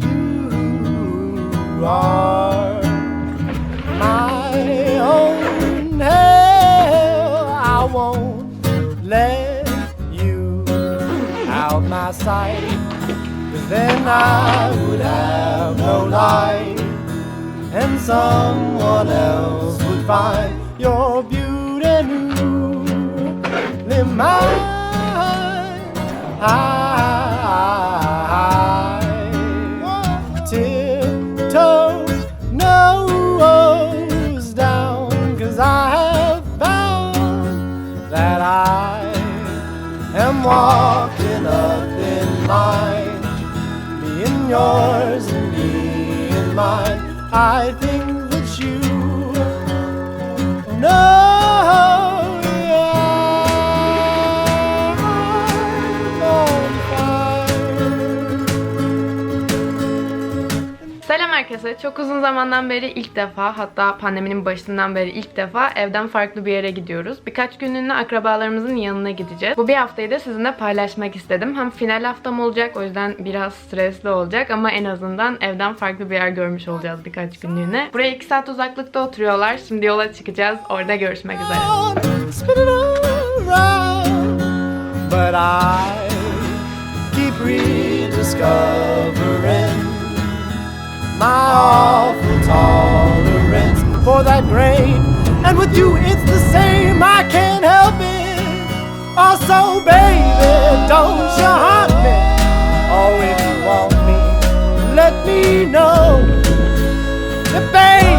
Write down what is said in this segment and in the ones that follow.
You are my own hell. I won't let you out my sight. Then I would have no life, and someone else would find your beauty newly mine. I yours and me and mine. I think that you know. Herkese. Çok uzun zamandan beri ilk defa hatta pandeminin başından beri ilk defa evden farklı bir yere gidiyoruz. Birkaç günlüğüne akrabalarımızın yanına gideceğiz. Bu bir haftayı da sizinle paylaşmak istedim. Hem final haftam olacak o yüzden biraz stresli olacak ama en azından evden farklı bir yer görmüş olacağız birkaç günlüğüne. Buraya 2 saat uzaklıkta oturuyorlar. Şimdi yola çıkacağız. Orada görüşmek üzere. My awful tolerance for that grain. And with you, it's the same. I can't help it. Also, baby, don't you haunt me. Oh, if you want me, let me know. Baby,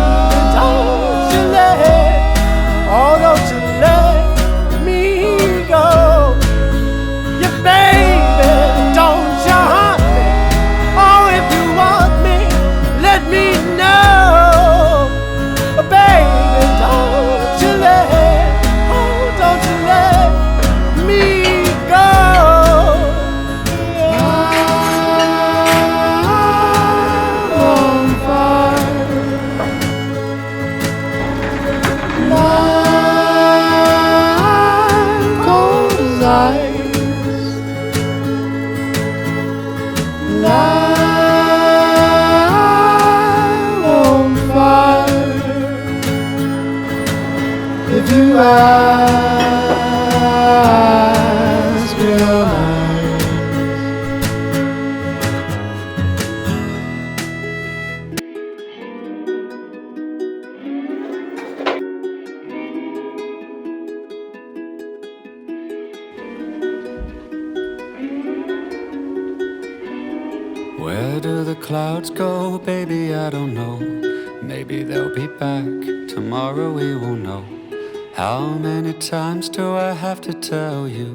If you ask, nice. Where do the clouds go, baby? I don't know. Maybe they'll be back tomorrow, we will know. How many times do I have to tell you?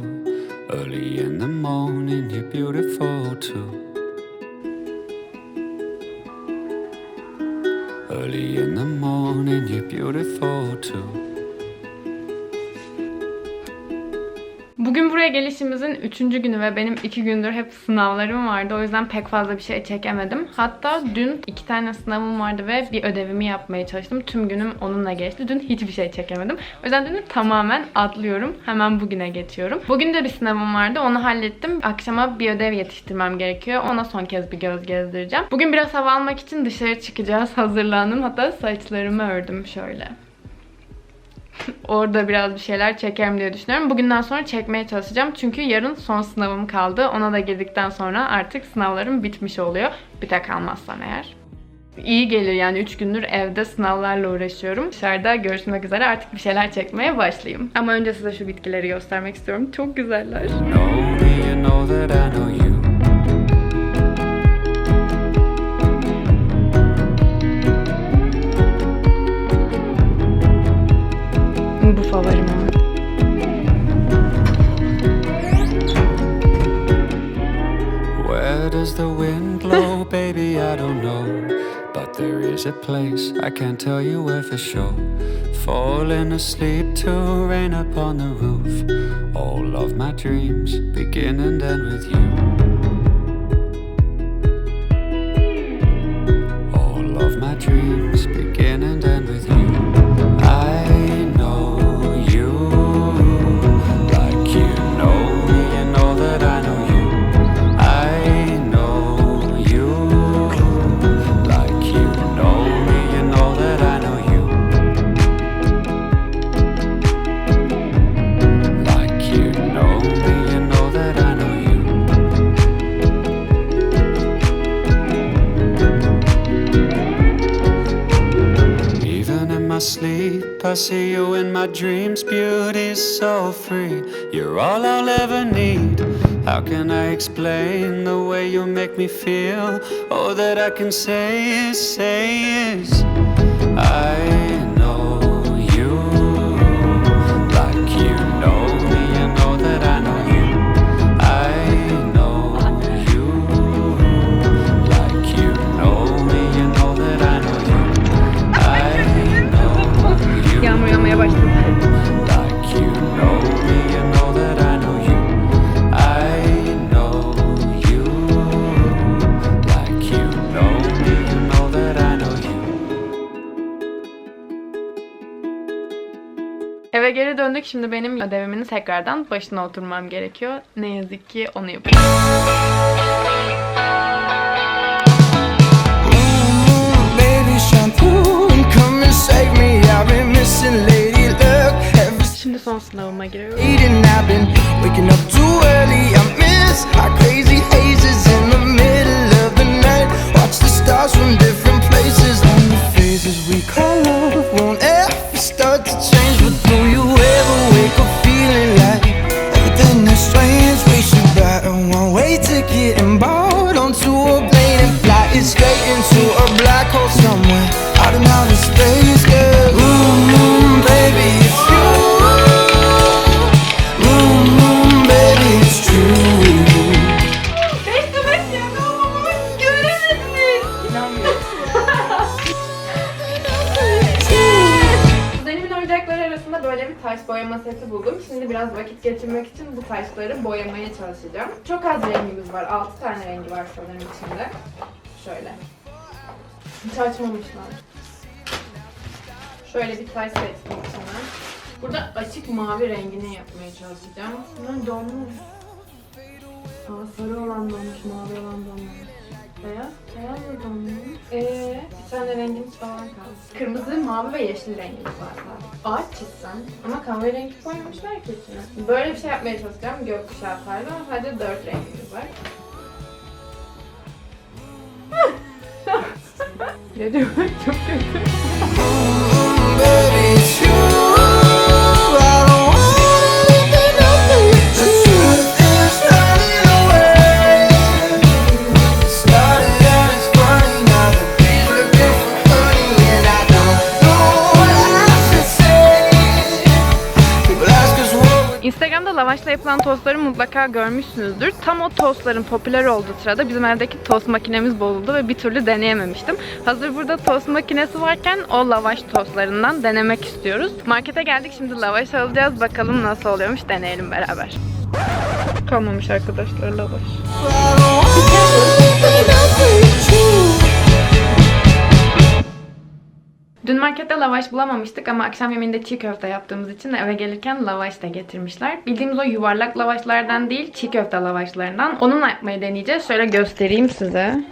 Early in the morning, you're beautiful too. Early in the morning, you're beautiful too. Bugün buraya gelişimizin 3. günü ve benim 2 gündür hep sınavlarım vardı. O yüzden pek fazla bir şey çekemedim. Hatta dün 2 tane sınavım vardı ve bir ödevimi yapmaya çalıştım. Tüm günüm onunla geçti. Dün hiçbir şey çekemedim. O yüzden dünü tamamen atlıyorum. Hemen bugüne geçiyorum. Bugün de bir sınavım vardı. Onu hallettim. Akşama bir ödev yetiştirmem gerekiyor. Ona son kez bir göz gezdireceğim. Bugün biraz hava almak için dışarı çıkacağız. Hazırlandım. Hatta saçlarımı ördüm şöyle. Orada biraz bir şeyler çekerim diye düşünüyorum. Bugünden sonra çekmeye çalışacağım. Çünkü yarın son sınavım kaldı. Ona da girdikten sonra artık sınavlarım bitmiş oluyor. Bir tek almazsam eğer. İyi gelir yani 3 gündür evde sınavlarla uğraşıyorum. Dışarıda görüşmek üzere artık bir şeyler çekmeye başlayayım. Ama önce size şu bitkileri göstermek istiyorum. Çok güzeller. Know me, you know that I know you. Does the wind blow, baby? I don't know. But there is a place I can't tell you where for sure. Falling asleep to rain upon the roof. All of my dreams begin and end with you. All of my dreams I see you in my dreams. Beauty so free, you're all I'll ever need. How can I explain the way you make me feel? All that I can say is, say is, geri döndük. Şimdi benim ödevimin tekrardan başına oturmam gerekiyor. Ne yazık ki onu yapıyorum. Baby, shine through and come and save me. I've been missing lady luck every Şimdi son sınavıma giriyorum. Böyle bir taş boyama seti buldum. Şimdi biraz vakit geçirmek için bu taşları boyamaya çalışacağım. Çok az rengimiz var. 6 tane rengi var sanırım içinde. Şöyle. Hiç açmamışlar. Şöyle bir taş seçtim içine. Burada açık mavi rengini yapmaya çalışacağım. Bunlar donmuş. Aa, sarı olan donmuş, mavi olan donmuş. Beyaz, beyaz da donmuş. Ee, bir tane rengimiz falan kaldı. Kırmızı, mavi ve yeşil rengimiz var sadece. Ağaç çizsem ama kahverengi koymamışlar ki içine. Böyle bir şey yapmaya çalışacağım gökkuşağı tarzı ama sadece dört rengimiz var. Geliyor, çok kötü. Instagram'da lavaşla yapılan tostları mutlaka görmüşsünüzdür. Tam o tostların popüler olduğu sırada bizim evdeki tost makinemiz bozuldu ve bir türlü deneyememiştim. Hazır burada tost makinesi varken o lavaş tostlarından denemek istiyoruz. Markete geldik şimdi lavaş alacağız. Bakalım nasıl oluyormuş deneyelim beraber. Kalmamış arkadaşlar lavaş. Dün markette lavaş bulamamıştık ama akşam yemeğinde çiğ köfte yaptığımız için eve gelirken lavaş da getirmişler. Bildiğimiz o yuvarlak lavaşlardan değil, çiğ köfte lavaşlarından. Onunla yapmayı deneyeceğiz. Şöyle göstereyim size.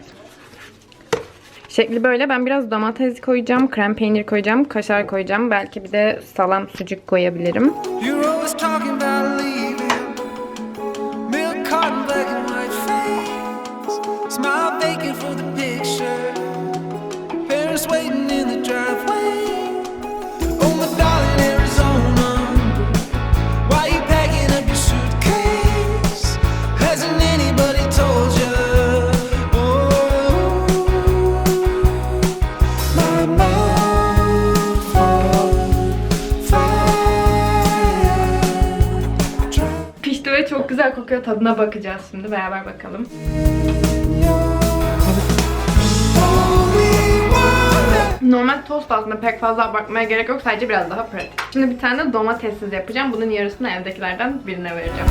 Şekli böyle. Ben biraz domates koyacağım, krem peynir koyacağım, kaşar koyacağım. Belki bir de salam sucuk koyabilirim. You're kokuyor. Tadına bakacağız şimdi. Beraber bakalım. Normal tost aslında pek fazla abartmaya gerek yok. Sadece biraz daha pratik. Şimdi bir tane domatessiz yapacağım. Bunun yarısını evdekilerden birine vereceğim.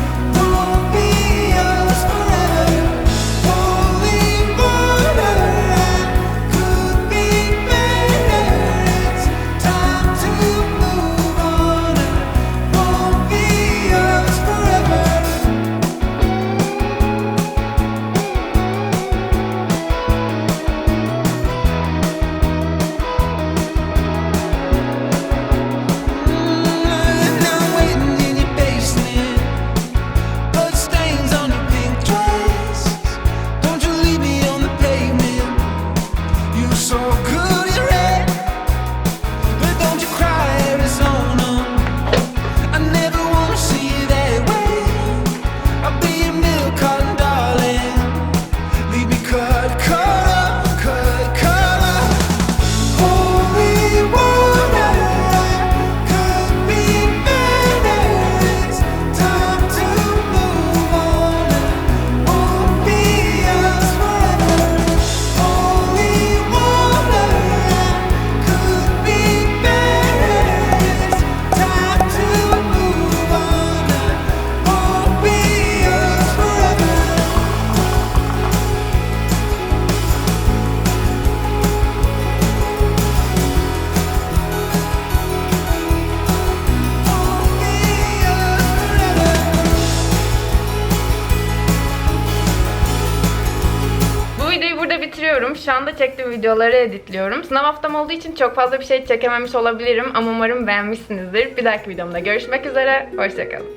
Şu anda çektiğim videoları editliyorum. Sınav haftam olduğu için çok fazla bir şey çekememiş olabilirim ama umarım beğenmişsinizdir. Bir dahaki videomda görüşmek üzere. Hoşçakalın.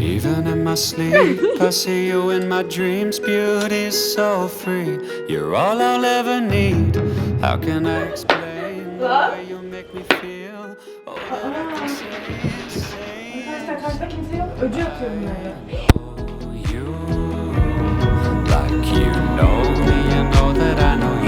Even in my sleep, I see you in my dreams. Beauty so free. You're all I'll ever need. How can I explain the way you make me feel? All I can say is say Karşıda kimse yok. Öcü atıyorum you like you know I know you.